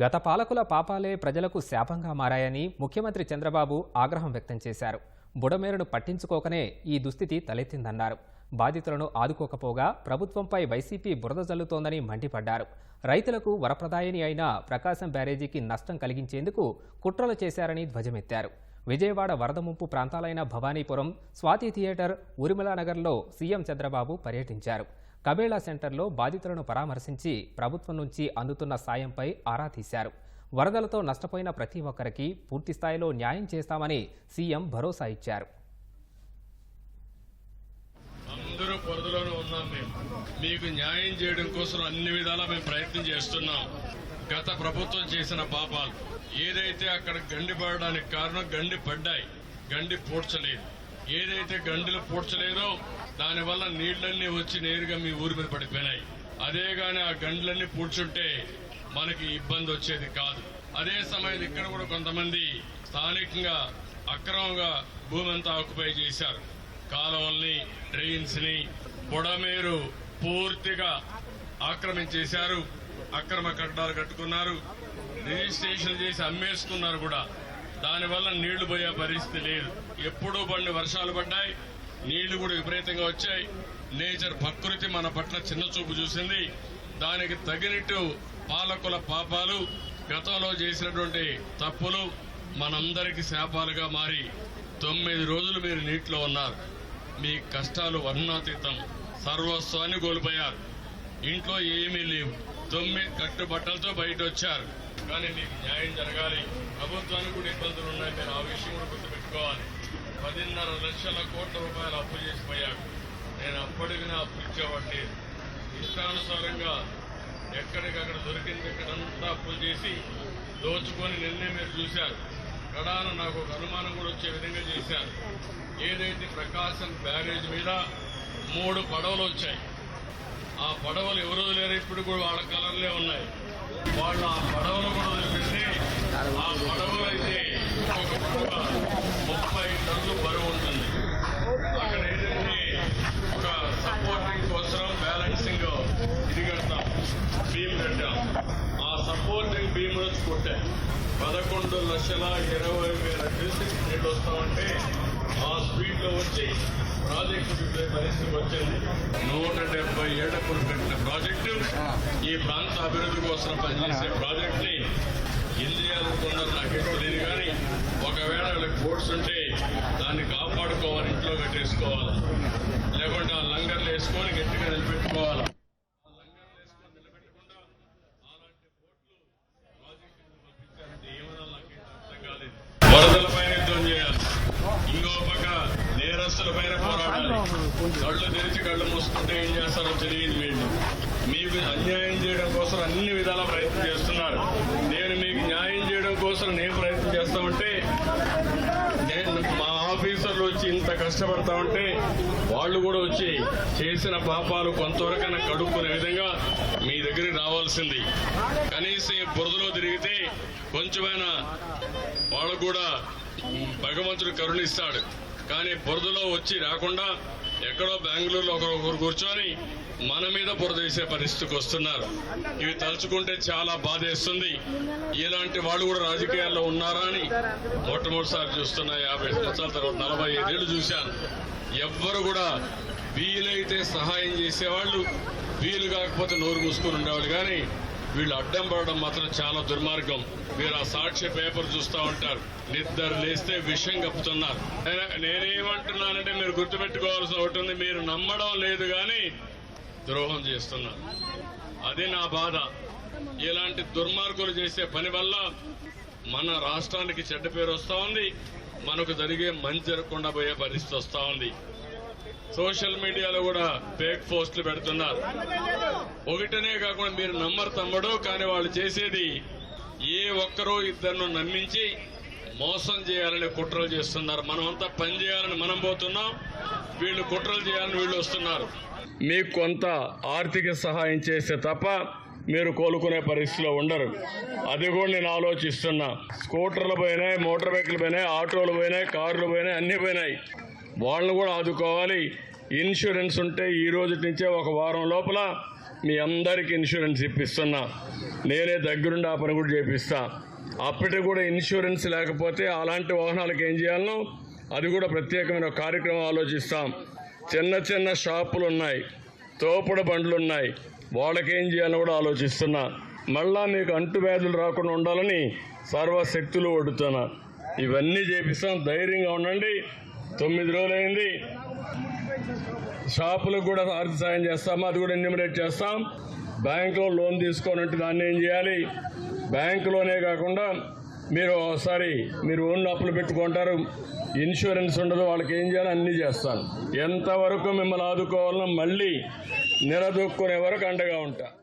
గత పాలకుల పాపాలే ప్రజలకు శాపంగా మారాయని ముఖ్యమంత్రి చంద్రబాబు ఆగ్రహం వ్యక్తం చేశారు. బుడమేరును పట్టించుకోకనే ఈ దుస్థితి తలెత్తిందన్నారు. బాధితులను ఆదుకోకపోగా ప్రభుత్వంపై వైసీపీ బురద జల్లుతోందని మండిపడ్డారు. రైతులకు వరప్రదాయని అయిన ప్రకాశం బ్యారేజీకి నష్టం కలిగించేందుకు కుట్రలు చేశారని ధ్వజమెత్తారు. విజయవాడ వరద ముంపు ప్రాంతాలైన భవానీపురం స్వాతి థియేటర్ ఉరిమలానగర్లో సీఎం చంద్రబాబు పర్యటించారు. కబేళా సెంటర్లో బాధితులను పరామర్శించి ప్రభుత్వం నుంచి అందుతున్న సాయంపై ఆరా తీశారు. వరదలతో నష్టపోయిన ప్రతి ఒక్కరికి పూర్తిస్థాయిలో న్యాయం చేస్తామని సీఎం భరోసా ఇచ్చారు. అందరూ పొరదలోనే ఉన్నాం మేము. మీకు న్యాయం చేయడం కోసం అన్ని విధాలా మేము ప్రయత్నం చేస్తున్నాం. గత ప్రభుత్వం చేసిన పాపాలు. ఏదైతే అక్కడ గండి పడడానికి కారణం గండి పడ్డాయి. గండి పూడ్చలేదు. ఏదైతే గండులు పూడ్చలేదో దానివల్ల నీళ్ళన్నీ వచ్చి నేరుగా మీ ఊరి మీద పడిపోయినాయి. అదే గాని ఆ గండ్లన్నీ పూడ్చుంటే మనకి ఇబ్బంది వచ్చేది కాదు. అదే సమయంలో ఇక్కడ కూడా కొంతమంది స్థానికంగా అక్రమంగా భూమి అంతా ఆక్యుపై చేశారు. కాలువల్ని డ్రైన్స్ని బుడమేరు పూర్తిగా ఆక్రమించేశారు. అక్రమ కట్టడాలు కట్టుకున్నారు. రిజిస్ట్రేషన్ చేసి అమ్మేసుకున్నారు కూడా. దానివల్ల నీళ్ళు పోయే పరిస్థితి లేదు. ఎప్పుడూ పడిన వర్షాలు పడ్డాయి నీళ్ళు కూడా విపరీతంగా వచ్చాయి. నేచర్ ప్రకృతి మన పట్ల చిన్న చూపు చూసింది. దానికి తగినట్టు పాలకుల పాపాలు గతంలో చేసినటువంటి తప్పులు మనందరికీ శాపాలుగా మారి తొమ్మిది రోజులు మీరు నీటిలో ఉన్నారు. మీ కష్టాలు వర్ణాతీతం. సర్వస్వాన్ని కోల్పోయారు. ఇంట్లో ఏమీ లేవు. తొమ్మిది కట్టుబట్టలతో బయట వచ్చారు కానీ మీకు న్యాయం జరగాలి ప్రభుత్వానికి కూడా ఇబ్బందులు ఉన్నాయి మీరు ఆ విషయం కూడా పదిన్నర లక్షల కోట్ల రూపాయలు అప్పు చేసిపోయాడు నేను అప్పటికి నా అప్పు ఇచ్చేవాడు ఇష్టానుసారంగా ఎక్కడికక్కడ దొరికింది ఇక్కడంతా అప్పులు చేసి దోచుకొని నిన్నే మీరు చూశారు. కడాన నాకు ఒక అనుమానం కూడా వచ్చే విధంగా చేశారు. ఏదైతే ప్రకాశం బ్యారేజ్ మీద మూడు పడవలు వచ్చాయి. ఆ పడవలు ఎవరు లేరు ఇప్పుడు కూడా వాళ్ళ కలర్లే ఉన్నాయి. వాళ్ళు ఆ పడవలు కూడా వదిలిపెట్టి ఆ పడవలు అయితే ఒక పడవ సపోర్టింగ్ బీమ్ పదకొండు లక్షల ఇరవై వేల క్యూసెక్ నీళ్ళు వస్తామంటే ఆ స్పీడ్లో వచ్చి ప్రాజెక్టు దిద్దే పరిస్థితి వచ్చింది. నూట డెబ్బై ఏళ్ళకు పెట్టిన ప్రాజెక్టు ఈ ప్రాంత అభివృద్ధి కోసం పనిచేసే ప్రాజెక్ట్ని ఇంద్రియాలనుకున్నారు నాకేం తెలియదు కానీ ఒకవేళ వీళ్ళకి బోర్డ్స్ ఉంటే దాన్ని కాపాడుకోవాలి ఇంట్లో పెట్టేసుకోవాలి. లేకుంటే ఆ లంగర్లు వేసుకొని గట్టిగా నిలబెట్టుకోవాలి. నేరస్తుల పైన పోరాడాలి. కళ్ళు తెరిచి కళ్ళు మూసుకుంటే ఏం చేస్తారో తెలియదు వీళ్ళు. మీకు అన్యాయం చేయడం కోసం అన్ని విధాల ప్రయత్నం చేస్తున్నారు. నేను మీకు న్యాయం చేయడం కోసం నేను ప్రయత్నం చేస్తామంటే నేను మా ఆఫీసర్లు వచ్చి ఇంత కష్టపడతా ఉంటే వాళ్ళు కూడా వచ్చి చేసిన పాపాలు కొంతవరకైనా కడుక్కునే విధంగా మీ దగ్గరికి రావాల్సింది. కనీసం బురదలో తిరిగితే కొంచెమైనా వాళ్ళు కూడా భగవంతుడు కరుణిస్తాడు. కానీ బురదలో వచ్చి రాకుండా ఎక్కడో బెంగళూరులో ఒకరు కూర్చొని మన మీద బురద వేసే పరిస్థితికి వస్తున్నారు. ఇవి తలుచుకుంటే చాలా బాధేస్తుంది. ఇలాంటి వాళ్ళు కూడా రాజకీయాల్లో ఉన్నారా అని మొట్టమొదటిసారి చూస్తున్నా యాభై సంవత్సరాల తర్వాత నలభై ఐదేళ్ళు చూశాను. ఎవ్వరు కూడా వీలైతే సహాయం చేసేవాళ్ళు వీలు కాకపోతే నోరు మూసుకొని ఉండేవాళ్ళు. కానీ వీళ్ళు అడ్డం పడడం మాత్రం చాలా దుర్మార్గం. మీరు ఆ సాక్షి పేపర్ చూస్తూ ఉంటారు. నిద్ర లేస్తే విషయం కప్పుతున్నారు. నేనేమంటున్నానంటే మీరు గుర్తుపెట్టుకోవాల్సిన ఒకటి ఉంది. మీరు నమ్మడం లేదు కానీ ద్రోహం చేస్తున్నారు. అది నా బాధ. ఇలాంటి దుర్మార్గులు చేసే పని వల్ల మన రాష్ట్రానికి చెడ్డ పేరు వస్తూ ఉంది. మనకు జరిగే మంచి జరగకుండా పోయే పరిస్థితి వస్తూ ఉంది. సోషల్ మీడియాలో కూడా ఫేక్ పోస్టులు పెడుతున్నారు. ఒకటనే కాకుండా మీరు నమ్మరు తమ్ముడు కానీ వాళ్ళు చేసేది ఏ ఒక్కరో ఇద్దరిను నమ్మించి మోసం చేయాలని కుట్రలు చేస్తున్నారు. మనం అంతా పని చేయాలని మనం పోతున్నాం. వీళ్ళు కుట్రలు చేయాలని వీళ్ళు వస్తున్నారు. మీకు కొంత ఆర్థిక సహాయం చేస్తే తప్ప మీరు కోలుకునే పరిస్థితిలో ఉండరు. అది కూడా నేను ఆలోచిస్తున్నా. స్కూటర్లు పోయినాయి మోటార్ బైకులు పోయినాయి ఆటోలు పోయినాయి కార్లు పోయినాయి అన్ని పోయినాయి. వాళ్ళని కూడా ఆదుకోవాలి. ఇన్సూరెన్స్ ఉంటే ఈ రోజు నుంచే ఒక వారం లోపల మీ అందరికీ ఇన్సూరెన్స్ ఇప్పిస్తున్నా. నేనే దగ్గరుండి ఆ పని కూడా చేపిస్తా. అప్పటికి కూడా ఇన్సూరెన్స్ లేకపోతే అలాంటి వాహనాలకు ఏం చేయాలనో అది కూడా ప్రత్యేకమైన కార్యక్రమం ఆలోచిస్తాం. చిన్న చిన్న షాపులు ఉన్నాయి. తోపుడ బండ్లు ఉన్నాయి. వాళ్ళకేం చేయాలని కూడా ఆలోచిస్తున్నా. మళ్ళా మీకు అంటువ్యాధులు రాకుండా ఉండాలని సర్వశక్తులు ఒడుతున్నా. ఇవన్నీ చేపిస్తాం. ధైర్యంగా ఉండండి. తొమ్మిది రోజులైంది. షాపులకు కూడా ఆర్థిక సాయం చేస్తాము అది కూడా ఎన్యూమరేట్ చేస్తాం. బ్యాంకులో లోన్ తీసుకోనంటే దాన్ని ఏం చేయాలి? బ్యాంకులోనే కాకుండా మీరు ఒకసారి మీరు ఓన్ అప్పులు పెట్టుకుంటారు ఇన్సూరెన్స్ ఉండదు వాళ్ళకి ఏం చేయాలి అన్నీ చేస్తాను. ఎంతవరకు మిమ్మల్ని ఆదుకోవాలన్నా మళ్ళీ నిలదొక్కునే వరకు అండగా ఉంటాను